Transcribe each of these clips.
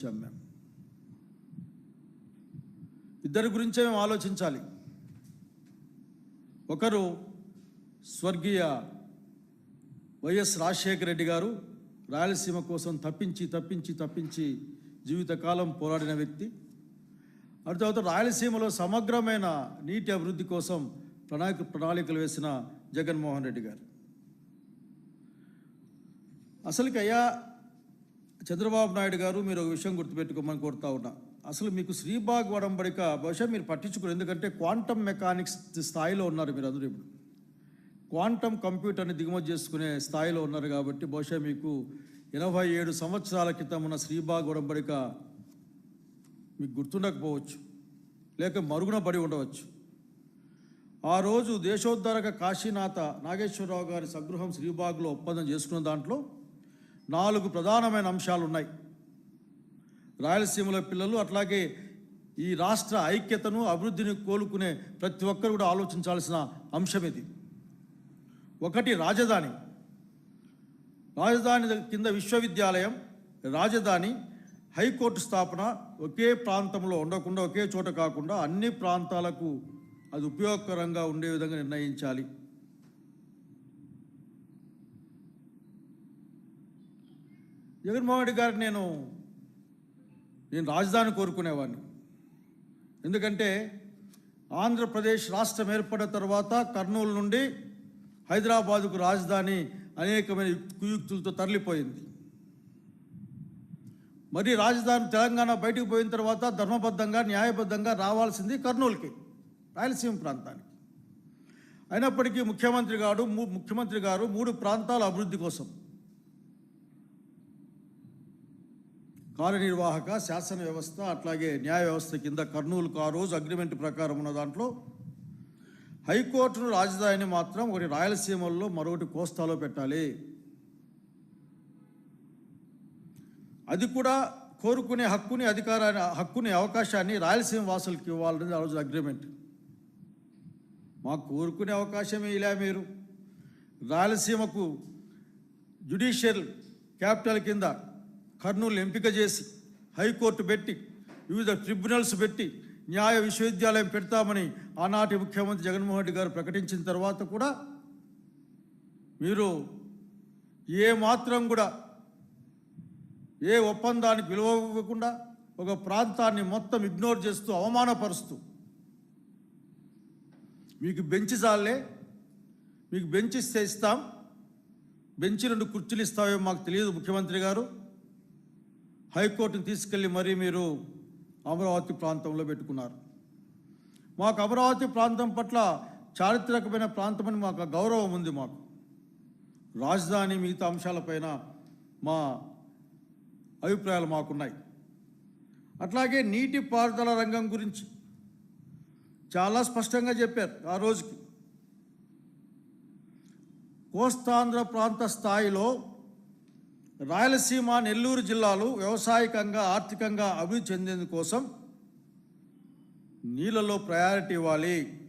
వచ్చాం మేము. ఇద్దరి గురించే మేము ఆలోచించాలి. ఒకరు స్వర్గీయ వైఎస్ రాజశేఖర రెడ్డి గారు రాయలసీమ కోసం తప్పించి తప్పించి తప్పించి జీవితకాలం పోరాడిన వ్యక్తి. అటు తర్వాత రాయలసీమలో సమగ్రమైన నీటి అభివృద్ధి కోసం ప్రణాళిక ప్రణాళికలు వేసిన జగన్మోహన్ రెడ్డి గారు. అసలుకి అయ్యా చంద్రబాబు నాయుడు గారు మీరు ఒక విషయం గుర్తుపెట్టుకోమని కోరుతా ఉన్నా. అసలు మీకు శ్రీబాగ్ వడంబడిక బహుశా మీరు పట్టించుకోరు. ఎందుకంటే క్వాంటమ్ మెకానిక్స్ స్థాయిలో ఉన్నారు మీరు అందరూ ఇప్పుడు. క్వాంటమ్ కంప్యూటర్ని దిగుమతి చేసుకునే స్థాయిలో ఉన్నారు కాబట్టి బహుశా మీకు ఎనభై ఏడు సంవత్సరాల క్రితం ఉన్న శ్రీబాగ్ వడంబడిక మీకు గుర్తుండకపోవచ్చు. లేక మరుగున పడి ఉండవచ్చు. ఆ రోజు దేశోద్ధారక కాశీనాథ నాగేశ్వరరావు గారి సగృహం శ్రీబాగ్లో ఒప్పందం చేసుకున్న దాంట్లో నాలుగు ప్రధానమైన అంశాలు ఉన్నాయి రాయలసీమలో పిల్లలు అట్లాగే ఈ రాష్ట్ర ఐక్యతను అభివృద్ధిని కోలుకునే ప్రతి ఒక్కరు కూడా ఆలోచించాల్సిన అంశం ఇది. ఒకటి రాజధాని. రాజధాని కింద విశ్వవిద్యాలయం రాజధాని హైకోర్టు స్థాపన ఒకే ప్రాంతంలో ఉండకుండా ఒకే చోట కాకుండా అన్ని ప్రాంతాలకు అది ఉపయోగకరంగా ఉండే విధంగా నిర్ణయించాలి. జగన్మోహన్ రెడ్డి గారికి నేను నేను రాజధాని కోరుకునేవాడిని. ఎందుకంటే ఆంధ్రప్రదేశ్ రాష్ట్రం ఏర్పడిన తర్వాత కర్నూలు నుండి హైదరాబాదుకు రాజధాని అనేకమైన కుయుక్తులతో తరలిపోయింది. మరి రాజధాని తెలంగాణ బయటకు పోయిన తర్వాత ధర్మబద్ధంగా న్యాయబద్ధంగా రావాల్సింది కర్నూలుకి రాయలసీమ ప్రాంతానికి. అయినప్పటికీ ముఖ్యమంత్రి గారు ముఖ్యమంత్రి గారు మూడు ప్రాంతాల అభివృద్ధి కోసం కార్యనిర్వాహక శాసన వ్యవస్థ అట్లాగే న్యాయ వ్యవస్థ కింద కర్నూలుకు ఆ రోజు అగ్రిమెంట్ ప్రకారం ఉన్న దాంట్లో హైకోర్టును రాజధానిని మాత్రం ఒకటి రాయలసీమల్లో మరొకటి కోస్తాలో పెట్టాలి. అది కూడా కోరుకునే హక్కుని అధికారాన్ని హక్కుని అవకాశాన్ని రాయలసీమ వాసులకు ఇవ్వాలనేది ఆ రోజు అగ్రిమెంట్. మాకు కోరుకునే అవకాశమే ఇలా మీరు? రాయలసీమకు జ్యుడిషియల్ క్యాపిటల్ కింద కర్నూలు ఎంపిక చేసి హైకోర్టు పెట్టి వివిధ ట్రిబ్యునల్స్ పెట్టి న్యాయ విశ్వవిద్యాలయం పెడతామని ఆనాటి ముఖ్యమంత్రి జగన్మోహన్ రెడ్డి గారు ప్రకటించిన తర్వాత కూడా మీరు ఏ మాత్రం కూడా ఏ ఒప్పందానికి విలువకుండా ఒక ప్రాంతాన్ని మొత్తం ఇగ్నోర్ చేస్తూ అవమానపరుస్తూ మీకు బెంచ్ చాలే మీకు బెంచ్ ఇస్తే ఇస్తాం బెంచ్ రెండు కుర్చీలు ఇస్తావేమో మాకు తెలియదు ముఖ్యమంత్రి గారు. హైకోర్టును తీసుకెళ్ళి మరీ మీరు అమరావతి ప్రాంతంలో పెట్టుకున్నారు. మాకు అమరావతి ప్రాంతం పట్ల చారిత్రకమైన ప్రాంతమని మాకు గౌరవం ఉంది మాకు. రాజధాని మిగతా అంశాలపైన మా అభిప్రాయాలు మాకున్నాయి. అట్లాగే నీటిపారుదల రంగం గురించి చాలా స్పష్టంగా చెప్పారు ఆ రోజుకి. కోస్తాంధ్ర ప్రాంత స్థాయిలో రాయలసీమ నెల్లూరు జిల్లాలు వ్యవసాయకంగా ఆర్థికంగా అభివృద్ధి చెందేందుకోసం నీళ్ళలో ప్రయారిటీ ఇవ్వాలి.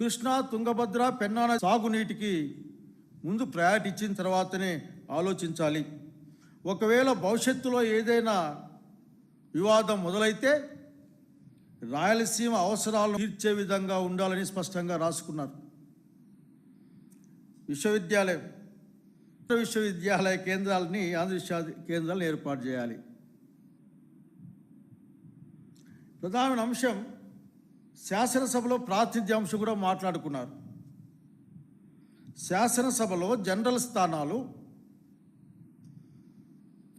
కృష్ణా తుంగభద్ర పెన్నాన సాగునీటికి ముందు ప్రయారిటీ ఇచ్చిన తర్వాతనే ఆలోచించాలి. ఒకవేళ భవిష్యత్తులో ఏదైనా వివాదం మొదలైతే రాయలసీమ అవసరాలను తీర్చే విధంగా ఉండాలని స్పష్టంగా రాసుకున్నారు. విశ్వవిద్యాలయం విశ్వవిద్యాలయ కేంద్రాలని ఆంధ్ర కేంద్రాలను ఏర్పాటు చేయాలి. ప్రధాన అంశం శాసనసభలో ప్రాతినిధ్య అంశం కూడా మాట్లాడుకున్నారు. శాసనసభలో జనరల్ స్థానాలు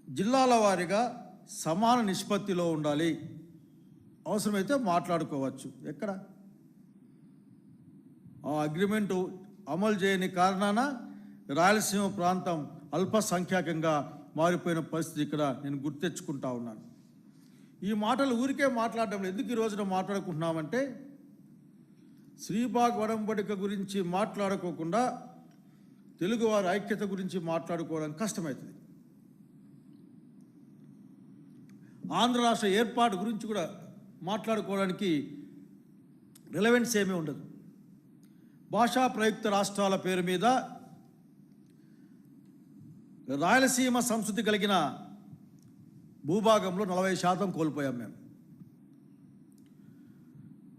జిల్లాల వారీగా సమాన నిష్పత్తిలో ఉండాలి. అవసరమైతే మాట్లాడుకోవచ్చు. ఎక్కడ? ఆ అగ్రిమెంటు అమలు చేయని కారణాన రాయలసీమ ప్రాంతం అల్పసంఖ్యాకంగా మారిపోయిన పరిస్థితి ఇక్కడ నేను గుర్తెచ్చుకుంటా ఉన్నాను. ఈ మాటలు ఊరికే మాట్లాడడం ఎందుకు ఈ రోజున మాట్లాడుకుంటున్నామంటే శ్రీబాగ్ వడంబడిక గురించి మాట్లాడుకోకుండా తెలుగువారి ఐక్యత గురించి మాట్లాడుకోవడం కష్టమవుతుంది ఆంధ్ర రాష్ట్ర ఏర్పాటు గురించి కూడా మాట్లాడుకోవడానికి రిలవెన్స్ ఏమీ ఉండదు. భాషా ప్రయుక్త రాష్ట్రాల పేరు మీద రాయలసీమ సంస్కృతి కలిగిన భూభాగంలో నలభై శాతం కోల్పోయాం మేము.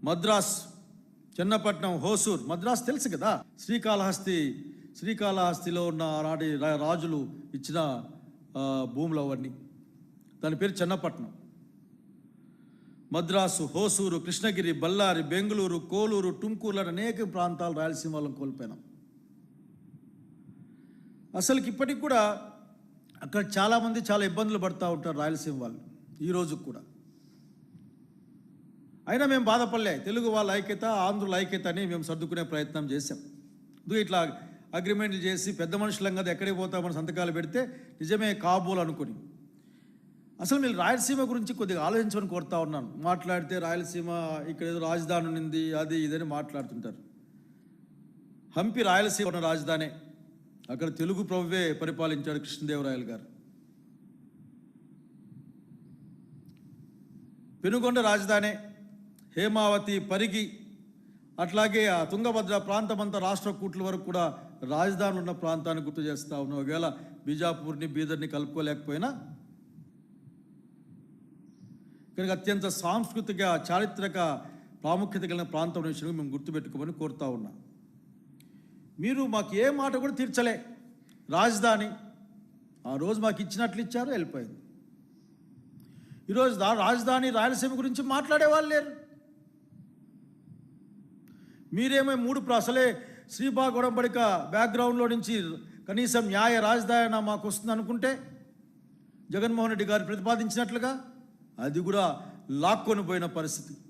మద్రాస్ చెన్నపట్నం హోసూర్ మద్రాస్ తెలుసు కదా? శ్రీకాళహస్తి శ్రీకాళహస్తిలో ఉన్న నాటి రా- రాజులు ఇచ్చిన భూములు అవన్నీ. దాని పేరు చెన్నపట్నం. మద్రాసు హోసూరు కృష్ణగిరి బళ్ళారి బెంగళూరు కోలూరు టుమ్కూరు లాంటి అనేక ప్రాంతాలు రాయలసీమ వాళ్ళని కోల్పోయినాం. అసలుకి ఇప్పటికి కూడా అక్కడ చాలామంది చాలా ఇబ్బందులు పడుతూ ఉంటారు రాయలసీమ వాళ్ళు ఈరోజు కూడా. అయినా మేము బాధపడలే తెలుగు వాళ్ళ ఐక్యత ఆంధ్రుల ఐక్యత అని మేము సర్దుకునే ప్రయత్నం చేశాం. ఇట్లా అగ్రిమెంట్లు చేసి పెద్ద మనుషులం కదా ఎక్కడికి పోతామని సంతకాలు పెడితే నిజమే కాబోలు అనుకుని. అసలు మీరు రాయలసీమ గురించి కొద్దిగా ఆలోచించమని కోరుతా ఉన్నాను. మాట్లాడితే రాయలసీమ ఇక్కడ ఏదో రాజధాని ఉంది అది ఇదని మాట్లాడుతుంటారు. హంపి రాయలసీమ ఉన్న రాజధానే. అక్కడ తెలుగు ప్రభువే పరిపాలించాడు కృష్ణదేవరాయలు గారు. పెనుగొండ రాజధాని హేమావతి పరిగి అట్లాగే ఆ తుంగభద్ర ప్రాంతం అంతా రాష్ట్ర కూట్ల వరకు కూడా రాజధాని ఉన్న ప్రాంతాన్ని గుర్తు చేస్తా ఉన్నాం ఒకవేళ బీజాపూర్ని బీదర్ని కలుపుకోలేకపోయినా కనుక అత్యంత సాంస్కృతిక చారిత్రక ప్రాముఖ్యత కలిగిన ప్రాంతం విషయంలో మేము గుర్తుపెట్టుకోమని కోరుతా ఉన్నాం. మీరు మాకు ఏ మాట కూడా తీర్చలే. రాజధాని ఆ రోజు మాకు ఇచ్చినట్లు ఇచ్చారు వెళ్ళిపోయింది. ఈరోజు దా రాజధాని రాయలసీమ గురించి మాట్లాడే వాళ్ళు లేరు. మీరేమో మూడు అసలే శ్రీబా బ్యాక్గ్రౌండ్లో నుంచి కనీసం న్యాయ రాజధాని మాకు వస్తుంది అనుకుంటే జగన్మోహన్ రెడ్డి గారు ప్రతిపాదించినట్లుగా అది కూడా లాక్కొని పోయిన పరిస్థితి.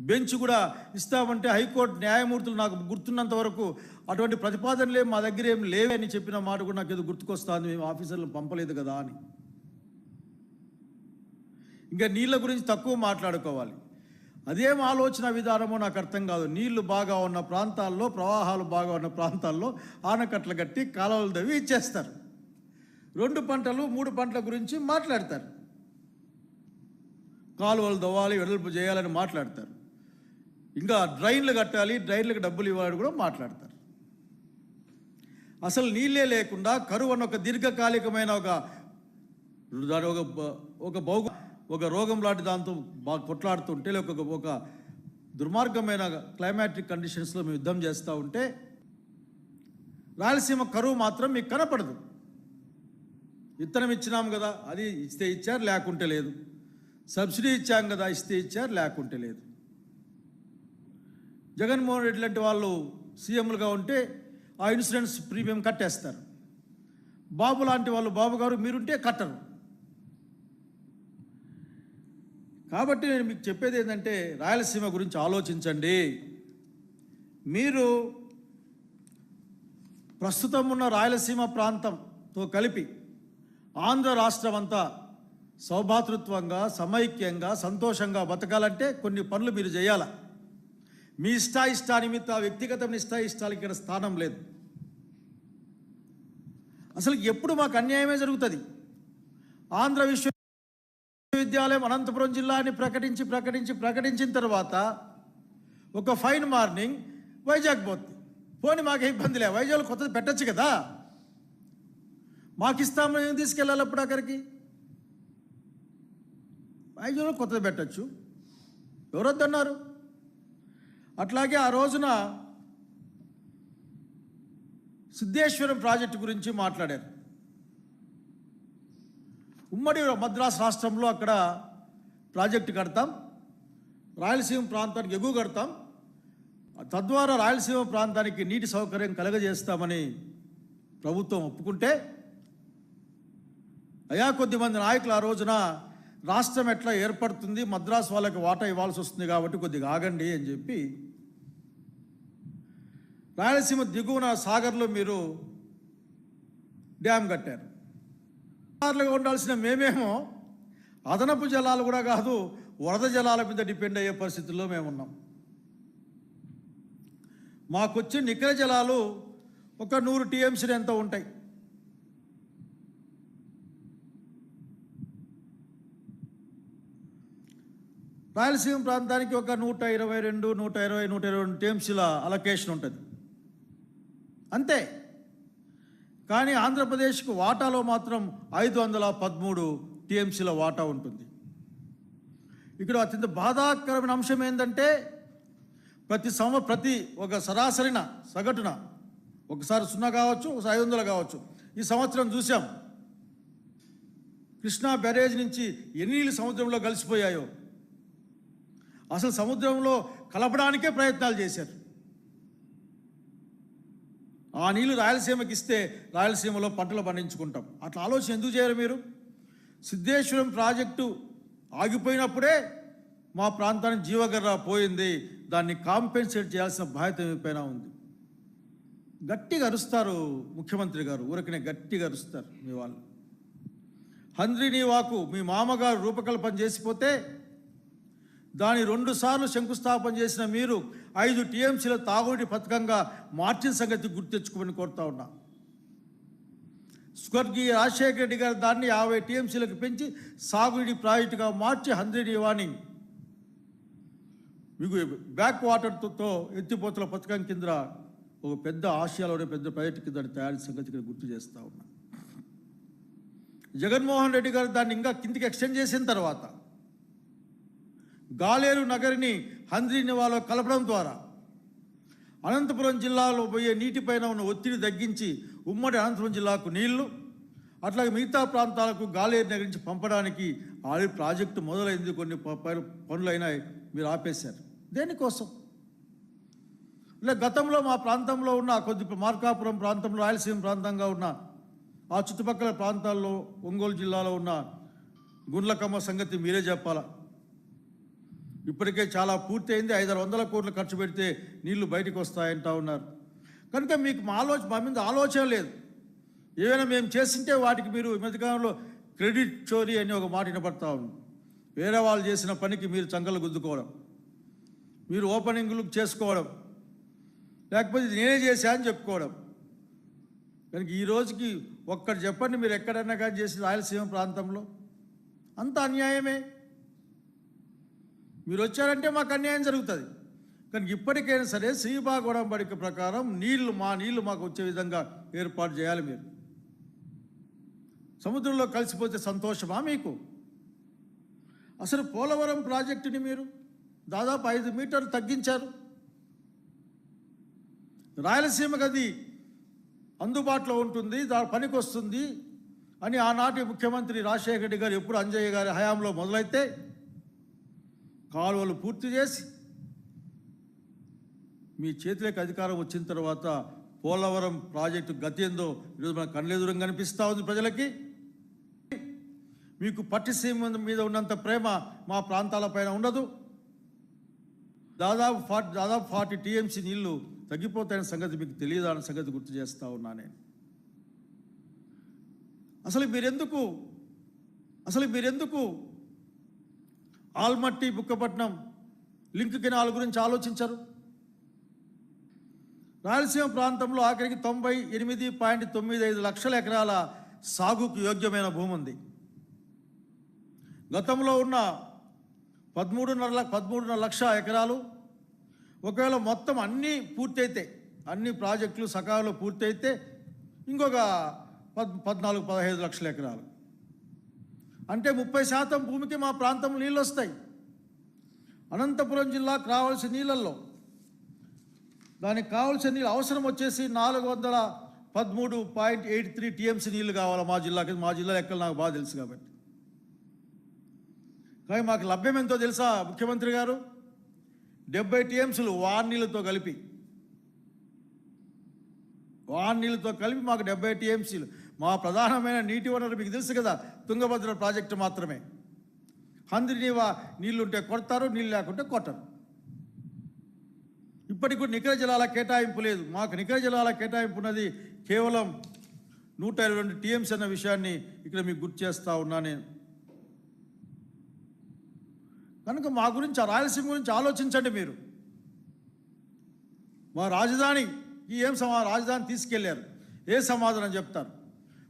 బెంచ్ కూడా ఇస్తామంటే హైకోర్టు న్యాయమూర్తులు నాకు గుర్తున్నంత వరకు అటువంటి ప్రతిపాదనలు ఏం మా దగ్గర ఏం లేవే అని చెప్పిన మాట కూడా నాకు ఏదో గుర్తుకొస్తుంది. మేము ఆఫీసర్లు పంపలేదు కదా అని. ఇంకా నీళ్ళ గురించి తక్కువ మాట్లాడుకోవాలి. అదేం ఆలోచన విధానమో నాకు అర్థం కాదు. నీళ్ళు బాగా ఉన్న ప్రాంతాల్లో ప్రవాహాలు బాగా ఉన్న ప్రాంతాల్లో ఆనకట్టలు కట్టి కాలువలు దవ్వి ఇచ్చేస్తారు. రెండు పంటలు మూడు పంటల గురించి మాట్లాడతారు. కాలువలు దవ్వాలి వెడల్పు చేయాలని మాట్లాడతారు. ఇంకా డ్రైన్లు కట్టాలి డ్రైన్లకు డబ్బులు ఇవ్వాలని కూడా మాట్లాడతారు. అసలు నీళ్ళే లేకుండా కరువు అన్న ఒక దీర్ఘకాలికమైన ఒక దాని ఒక ఒక భౌగ ఒక రోగం లాంటి దాంతో బాగా కొట్లాడుతుంటే లేక ఒక ఒక దుర్మార్గమైన క్లైమాటిక్ కండిషన్స్లో మేము యుద్ధం చేస్తూ ఉంటే రాయలసీమ కరువు మాత్రం మీకు కనపడదు. విత్తనం ఇచ్చినాం కదా అది ఇస్తే ఇచ్చారు లేకుంటే లేదు. సబ్సిడీ ఇచ్చాం కదా ఇస్తే ఇచ్చారు లేకుంటే లేదు. జగన్మోహన్ రెడ్డి లాంటి వాళ్ళు సీఎంలుగా ఉంటే ఆ ఇన్సూరెన్స్ ప్రీమియం కట్టేస్తారు. బాబు లాంటి వాళ్ళు బాబు గారు మీరుంటే కట్టరు. కాబట్టి నేను మీకు చెప్పేది ఏంటంటే రాయలసీమ గురించి ఆలోచించండి. మీరు ప్రస్తుతం ఉన్న రాయలసీమ ప్రాంతంతో కలిపి ఆంధ్ర రాష్ట్రం అంతా సౌభాతృత్వంగా సమైక్యంగా సంతోషంగా బతకాలంటే కొన్ని పనులు మీరు చేయాలా? మీ ఇష్ట ఇష్ట నిమిత్త వ్యక్తిగత ఇష్ట ఇష్టాలకి ఇక్కడ స్థానం లేదు. అసలు ఎప్పుడు మాకు అన్యాయమే జరుగుతుంది. ఆంధ్ర విశ్వవిద్యాలయం అనంతపురం జిల్లాని ప్రకటించి ప్రకటించి ప్రకటించిన తర్వాత ఒక ఫైన్ మార్నింగ్ వైజాగ్ పోతుంది పోని మాకు ఇబ్బంది లే వైజాగ్ కొత్తది పెట్టచ్చు కదా. మాకు ఇస్తామని ఏం తీసుకెళ్ళాలి అప్పుడు అక్కడికి. వైజాగ్లో కొత్తది పెట్టచ్చు. ఎవరొద్దన్నారు? అట్లాగే ఆ రోజున సిద్ధేశ్వరం ప్రాజెక్టు గురించి మాట్లాడారు. ఉమ్మడి మద్రాసు రాష్ట్రంలో అక్కడ ప్రాజెక్టు కడతాం. రాయలసీమ ప్రాంతానికి ఎగువ కడతాం. తద్వారా రాయలసీమ ప్రాంతానికి నీటి సౌకర్యం కలగజేస్తామని ప్రభుత్వం ఒప్పుకుంటే అయా కొద్దిమంది నాయకులు ఆ రోజున రాష్ట్రం ఎట్లా ఏర్పడుతుంది మద్రాసు వాళ్ళకి వాటా ఇవ్వాల్సి వస్తుంది కాబట్టి కొద్దిగా ఆగండి అని చెప్పి రాయలసీమ దిగువన సాగర్లో మీరు డ్యామ్ కట్టారు. సార్లుగా ఉండాల్సిన మేమేమో అదనపు జలాలు కూడా కాదు వరద జలాల మీద డిపెండ్ అయ్యే పరిస్థితుల్లో మేము ఉన్నాం. మాకొచ్చే నికర జలాలు ఒక నూరు టీఎంసీలు ఎంత ఉంటాయి. రాయలసీమ ప్రాంతానికి ఒక నూట ఇరవై రెండు నూట ఇరవై నూట ఇరవై రెండు టీఎంసీల అలొకేషన్ ఉంటుంది. అంతే. కానీ ఆంధ్రప్రదేశ్కు వాటాలో మాత్రం ఐదు వందల పదమూడు టీఎంసీల వాటా ఉంటుంది. ఇక్కడ అత్యంత బాధాకరమైన అంశం ఏంటంటే ప్రతి సంవ ప్రతి ఒక సరాసరిన సగటున ఒకసారి సున్నా కావచ్చు ఒకసారి ఐదు వందలు కావచ్చు. ఈ సంవత్సరం చూసాం కృష్ణా బ్యారేజ్ నుంచి ఎన్ని నీళ్ళు సముద్రంలో కలిసిపోయాయో. అసలు సముద్రంలో కలపడానికే ప్రయత్నాలు చేశారు. ఆ నీళ్ళు రాయలసీమకి ఇస్తే రాయలసీమలో పంటలు పండించుకుంటాం. అట్లా ఆలోచన ఎందుకు చేయరు మీరు? సిద్ధేశ్వరం ప్రాజెక్టు ఆగిపోయినప్పుడే మా ప్రాంతానికి జీవగర్ర పోయింది. దాన్ని కాంపెన్సేట్ చేయాల్సిన బాధ్యత పైన ఉంది. గట్టిగా అరుస్తారు ముఖ్యమంత్రి గారు. ఊరకనే గట్టిగా అరుస్తారు మీ వాళ్ళు. హంద్రిని వాకు మీ మామగారు రూపకల్పన చేసిపోతే దాని రెండు సార్లు శంకుస్థాపన చేసిన మీరు ఐదు టీఎంసీల తాగుడి పథకంగా మార్చిన సంగతి గుర్తెచ్చుకోమని కోరుతా ఉన్నా. స్వర్గీయ రాజశేఖర రెడ్డి గారు దాన్ని యాభై టీఎంసీలకు పెంచి సాగునీటి ప్రాజెక్టుగా మార్చి హండ్రెడ్ ఇవానింగ్ మీకు బ్యాక్ వాటర్తో ఎత్తిపోతల పథకం కింద ఒక పెద్ద ఆసియాలోనే పెద్ద ప్రాజెక్టు కింద తయారు సంగతి ఇక్కడ గుర్తు చేస్తూ ఉన్నా. జగన్మోహన్ రెడ్డి గారు దాన్ని ఇంకా కిందికి ఎక్స్టెండ్ చేసిన తర్వాత గాలేరు నగరిని హంద్రీనివాలో కలపడం ద్వారా అనంతపురం జిల్లాలో పోయే నీటిపైన ఉన్న ఒత్తిడి తగ్గించి ఉమ్మడి అనంతపురం జిల్లాకు నీళ్ళు అట్లాగే మిగతా ప్రాంతాలకు గాలేరు నగరి నుంచి పంపడానికి ఆల్రెడీ ప్రాజెక్టు మొదలైంది. కొన్ని ప- ప- పనులైనాయి. మీరు ఆపేశారు. దేనికోసం? లే గతంలో మా ప్రాంతంలో ఉన్న కొద్ది మార్కాపురం ప్రాంతంలో రాయలసీమ ప్రాంతంగా ఉన్న ఆ చుట్టుపక్కల ప్రాంతాల్లో ఒంగోలు జిల్లాలో ఉన్న గుండ్లకమ్మ సంగతి మీరే చెప్పాలా? ఇప్పటికే చాలా పూర్తయింది. ఐదారు వందల కోట్లు ఖర్చు పెడితే నీళ్ళు బయటకు వస్తాయంటా ఉన్నారు. కనుక మీకు మా ఆలోచన మా మీద ఆలోచన లేదు. ఏమైనా మేము చేసింటే వాటికి మీరు మధ్యకాలంలో క్రెడిట్ చోరీ అని ఒక మాట వినపడతా ఉంది. వేరే వాళ్ళు చేసిన పనికి మీరు చంకలు గుద్దుకోవడం. మీరు ఓపెనింగ్లు చేసుకోవడం. లేకపోతే నేనే చేశా అని చెప్పుకోవడం. కనుక ఈ రోజుకి ఒక్కటి చెప్పండి మీరు ఎక్కడైనా కానీ చేసింది రాయలసీమ ప్రాంతంలో? అంత అన్యాయమే. మీరు వచ్చారంటే మాకు అన్యాయం జరుగుతుంది. కానీ ఇప్పటికైనా సరే శ్రీబాగోడం బడిక ప్రకారం నీళ్ళు మా నీళ్ళు మాకు వచ్చే విధంగా ఏర్పాటు చేయాలి మీరు. సముద్రంలో కలిసిపోతే సంతోషమా మీకు? అసలు పోలవరం ప్రాజెక్టుని మీరు దాదాపు ఐదు మీటర్లు తగ్గించారు. రాయలసీమకు అది అందుబాటులో ఉంటుంది దాని పనికి వస్తుంది అని ఆనాటి ముఖ్యమంత్రి రాజశేఖర రెడ్డి గారు ఎప్పుడు అంజయ్య గారి హయాంలో మొదలైతే కాలువలు పూర్తి చేసి మీ చేతిలోకి అధికారం వచ్చిన తర్వాత పోలవరం ప్రాజెక్టు గతి ఏందో ఈరోజు మన కళ్ళెదురుగా కనిపిస్తూ ఉంది ప్రజలకి. మీకు పట్టిసీమ మీద ఉన్నంత ప్రేమ మా ప్రాంతాలపైన ఉండదు. దాదాపు ఫార్టీ దాదాపు ఫార్టీ టీఎంసీ నీళ్ళు తగ్గిపోతాయన్న సంగతి మీకు తెలియదు అన్న సంగతి గుర్తు చేస్తూ ఉన్నా నేను. అసలు మీరెందుకు అసలు మీరెందుకు ఆల్మట్టి బుక్కపట్నం లింక్ కెనాల్ గురించి ఆలోచించరు. రాయలసీమ ప్రాంతంలో ఆఖరికి తొంభై ఎనిమిది పాయింట్ తొమ్మిది ఐదు లక్షల ఎకరాల సాగుకు యోగ్యమైన భూమి ఉంది. గతంలో ఉన్న పదమూడున్నర పదమూడున్నర లక్ష ఎకరాలు ఒకవేళ మొత్తం అన్నీ పూర్తయితే అన్ని ప్రాజెక్టులు సకాలంలో పూర్తయితే ఇంకొక పద్ పద్నాలుగు పదహైదు లక్షల ఎకరాలు. అంటే ముప్పై శాతం భూమికి మా ప్రాంతంలో నీళ్ళు వస్తాయి అనంతపురం జిల్లాకు రావాల్సిన నీళ్ళల్లో. దానికి కావాల్సిన నీళ్ళు అవసరం వచ్చేసి నాలుగు వందల పదమూడు పాయింట్ ఎయిట్ త్రీ టీఎంసీ నీళ్ళు కావాలి మా జిల్లాకి? మా జిల్లా లెక్కలు నాకు బాగా తెలుసు కాబట్టి. కానీ మాకు లభ్యం ఎంతో తెలుసా ముఖ్యమంత్రి గారు? డెబ్బై టీఎంసీలు వాన్ నీళ్ళతో కలిపి. వాన్ నీళ్ళతో కలిపి మాకు డెబ్బై టీఎంసీలు. మా ప్రధానమైన నీటి వనరు మీకు తెలుసు కదా తుంగభద్ర ప్రాజెక్టు మాత్రమే. హంద్రి నీళ్ళుంటే కొడతారు నీళ్ళు లేకుంటే కొట్టరు. ఇప్పటికి కూడా నికర జలాల కేటాయింపు లేదు. మాకు నికర జలాల కేటాయింపు ఉన్నది కేవలం నూట ఇరవై రెండు టీఎంసీ అన్న విషయాన్ని ఇక్కడ మీకు గుర్తు చేస్తా ఉన్నా నేను. కనుక మా గురించి ఆ రాయలసీమ గురించి ఆలోచించండి మీరు. మా రాజధాని ఈ ఏం సమా రాజధాని తీసుకెళ్ళారు. ఏ సమాధానం చెప్తారు?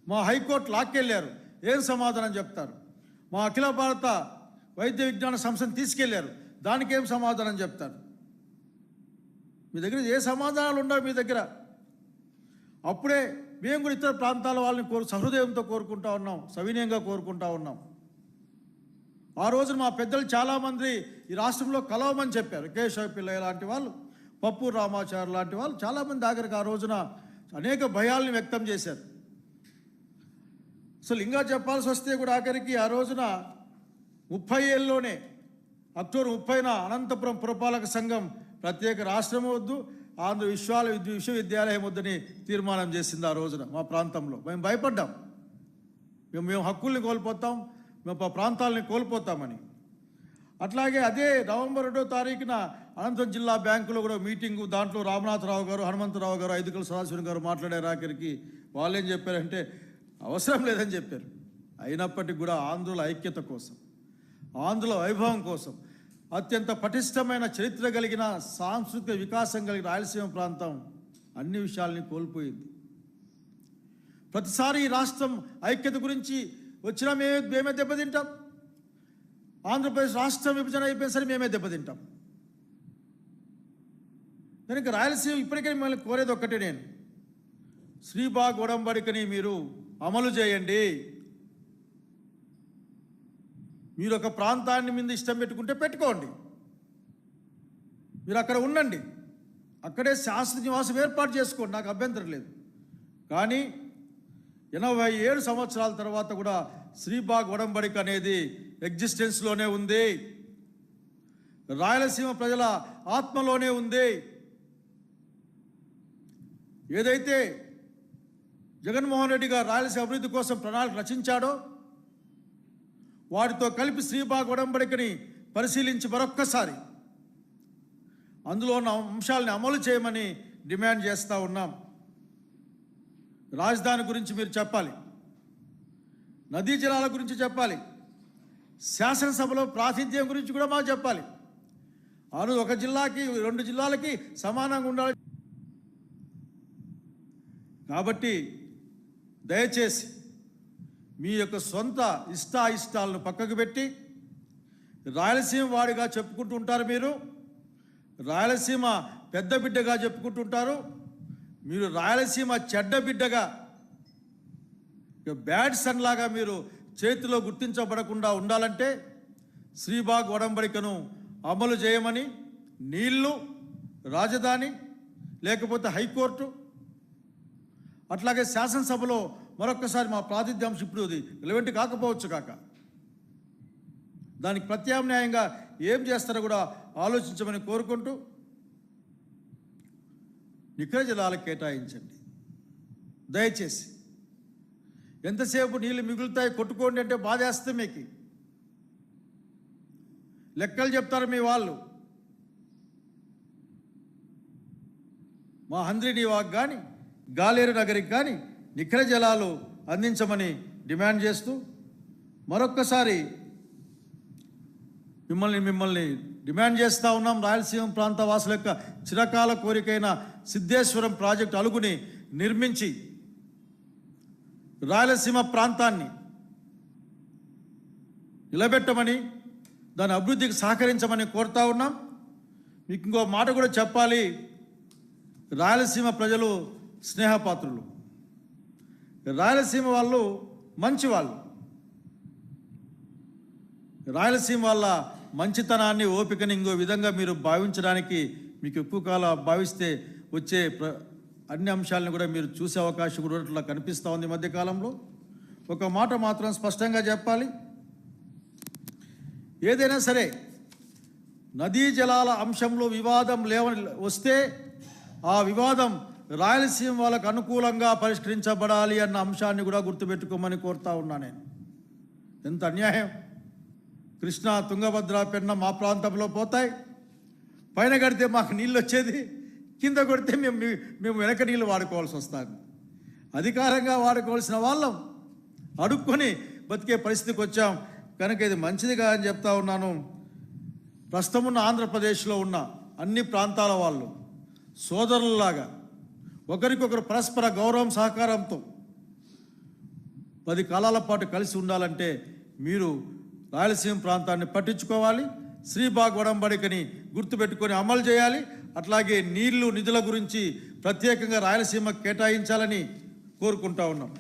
మా హైకోర్టు లాక్కెళ్ళారు ఏం సమాధానం చెప్తారు? మా అఖిల భారత వైద్య విజ్ఞాన సంస్థను తీసుకెళ్ళారు. దానికి ఏం సమాధానం చెప్తారు? మీ దగ్గర ఏ సమాధానాలు ఉండవు మీ దగ్గర. అప్పుడే మేము కూడా ఇతర ప్రాంతాల వాళ్ళని కోరు సహృదయంతో కోరుకుంటా ఉన్నాం సవినయంగా కోరుకుంటా ఉన్నాం. ఆ రోజున మా పెద్దలు చాలామంది ఈ రాష్ట్రంలో కలవమని చెప్పారు. కేశవ పిల్లయ్య లాంటి వాళ్ళు పప్పు రామాచారు లాంటి వాళ్ళు చాలామంది దగ్గరకు ఆ రోజున అనేక భయాల్ని వ్యక్తం చేశారు. అసలు ఇంకా చెప్పాల్సి వస్తే కూడా ఆఖరికి ఆ రోజున ముప్పై ఏళ్ళలోనే అక్టోబర్ ముప్పైన అనంతపురం పురపాలక సంఘం ప్రత్యేక రాష్ట్రం వద్దు ఆంధ్ర విశ్వాల విశ్వవిద్యాలయం వద్దని తీర్మానం చేసింది ఆ రోజున మా ప్రాంతంలో. మేము భయపడ్డాం. మేము మేము హక్కుల్ని కోల్పోతాం మేము మా ప్రాంతాలని కోల్పోతామని. అట్లాగే అదే నవంబర్ రెండో తారీఖున అనంతపురం జిల్లా బ్యాంకులో కూడా మీటింగు దాంట్లో రామనాథరావు గారు హనుమంతరావు గారు ఐదుకల సదాశివన్ గారు మాట్లాడారు. ఆఖరికి వాళ్ళు ఏం చెప్పారంటే అవసరం లేదని చెప్పారు. అయినప్పటికీ కూడా ఆంధ్రుల ఐక్యత కోసం ఆంధ్రుల వైభవం కోసం అత్యంత పటిష్టమైన చరిత్ర కలిగిన సాంస్కృతిక వికాసం కలిగిన రాయలసీమ ప్రాంతం అన్ని విషయాల్ని కోల్పోయింది. ప్రతిసారి ఈ రాష్ట్రం ఐక్యత గురించి వచ్చినా మేమే మేమే దెబ్బతింటాం. ఆంధ్రప్రదేశ్ రాష్ట్రం విభజన అయిపోయిన సరే మేమే దెబ్బతింటాం. కనుక రాయలసీమ ఇప్పటికే మిమ్మల్ని కోరేది ఒక్కటే నేను. శ్రీబాగ్ ఒడంబడికని మీరు అమలు చేయండి. మీరు ఒక ప్రాంతాన్ని మీద ఇష్టం పెట్టుకుంటే పెట్టుకోండి. మీరు అక్కడ ఉండండి. అక్కడే శాశ్వత నివాసం ఏర్పాటు చేసుకోండి. నాకు అభ్యంతరం లేదు. కానీ ఎనభై ఏడు సంవత్సరాల తర్వాత కూడా శ్రీబాగ్ ఒడంబడిక అనేది ఎగ్జిస్టెన్స్లోనే ఉంది. రాయలసీమ ప్రజల ఆత్మలోనే ఉంది. ఏదైతే జగన్మోహన్ రెడ్డి గారు రాయలసీమ అభివృద్ధి కోసం ప్రణాళిక రచించాడో వాటితో కలిపి శ్రీబాగ్ ఒడంబడికని పరిశీలించి మరొక్కసారి. అందులో ఉన్న అంశాలని అమలు చేయమని డిమాండ్ చేస్తూ ఉన్నాం. రాజధాని గురించి మీరు చెప్పాలి. నదీ జలాల గురించి చెప్పాలి. శాసనసభలో ప్రాతినిధ్యం గురించి కూడా మాకు చెప్పాలి. అను ఒక జిల్లాకి రెండు జిల్లాలకి సమానంగా ఉండాలి. కాబట్టి దయచేసి మీ యొక్క సొంత ఇష్టాయిష్టాలను పక్కకు పెట్టి రాయలసీమ వాడిగా చెప్పుకుంటూ ఉంటారు మీరు. రాయలసీమ పెద్ద బిడ్డగా చెప్పుకుంటుంటారు మీరు రాయలసీమ చెడ్డ బిడ్డగా బ్యాడ్ సన్లాగా మీరు చేతిలో గుర్తించబడకుండా ఉండాలంటే శ్రీబాగ్ ఒడంబడికను అమలు చేయమని నీళ్ళు రాజధాని లేకపోతే హైకోర్టు అట్లాగే శాసనసభలో మరొక్కసారి మా ప్రాతిథ్యాంశం ఇప్పుడు అది రిలవెంట్ కాకపోవచ్చు కాక. దానికి ప్రత్యామ్నాయంగా ఏం చేస్తారో కూడా ఆలోచించమని కోరుకుంటూ నిఖర జలాలకు కేటాయించండి. దయచేసి ఎంతసేపు నీళ్ళు మిగులుతాయి కొట్టుకోండి అంటే బాధేస్తే మీకు. లెక్కలు చెప్తారు మీ వాళ్ళు. మా హంద్రిని వాక్ కానీ గాలేరు నగరికి కానీ నిఖర జలాలు అందించమని డిమాండ్ చేస్తూ మరొక్కసారి మిమ్మల్ని మిమ్మల్ని డిమాండ్ చేస్తూ ఉన్నాం. రాయలసీమ ప్రాంత వాసుల యొక్క చిరకాల కోరికైన సిద్ధేశ్వరం ప్రాజెక్టు అలుగుని నిర్మించి రాయలసీమ ప్రాంతాన్ని నిలబెట్టమని దాని అభివృద్ధికి సహకరించమని కోరుతా ఉన్నాం. మీకు ఇంకో మాట కూడా చెప్పాలి. రాయలసీమ ప్రజలు స్నేహపాత్రులు. రాయలసీమ వాళ్ళు మంచి వాళ్ళు రాయలసీమ వాళ్ళ మంచితనాన్ని ఓపికని ఇంకో విధంగా మీరు భావించడానికి మీకు ఎక్కువ కాలం భావిస్తే వచ్చే ప్ర అన్ని అంశాలను కూడా మీరు చూసే అవకాశం కూడా ఉన్నట్లు కనిపిస్తూ ఉంది మధ్యకాలంలో ఒక మాట మాత్రం స్పష్టంగా చెప్పాలి. ఏదైనా సరే నదీ జలాల అంశంలో వివాదం లేవని వస్తే ఆ వివాదం రాయలసీమ వాళ్ళకు అనుకూలంగా పరిష్కరించబడాలి అన్న అంశాన్ని కూడా గుర్తుపెట్టుకోమని కోరుతా ఉన్నా నేను. ఎంత అన్యాయం? కృష్ణా తుంగభద్ర పెన్న మా ప్రాంతంలో పోతాయి. పైన కడితే మాకు నీళ్ళు వచ్చేది కింద కొడితే మేము మేము వెనక నీళ్ళు వాడుకోవాల్సి వస్తుంది. అధికారంగా వాడుకోవాల్సిన వాళ్ళం. అడుక్కొని బతికే పరిస్థితికి వచ్చాం. కనుక ఇది మంచిది కాదని చెప్తా ఉన్నాను. ప్రస్తుతం ఉన్న ఆంధ్రప్రదేశ్లో ఉన్న అన్ని ప్రాంతాల వాళ్ళు సోదరులలాగా ఒకరికొకరు పరస్పర గౌరవం సహకారంతో పది కాలాల పాటు కలిసి ఉండాలంటే మీరు రాయలసీమ ప్రాంతాన్ని పట్టించుకోవాలి. శ్రీబాగ్ వడంబడికని గుర్తుపెట్టుకొని అమలు చేయాలి. అట్లాగే నీళ్ళు నిధుల గురించి ప్రత్యేకంగా రాయలసీమ కేటాయించాలని కోరుకుంటా ఉన్నాం.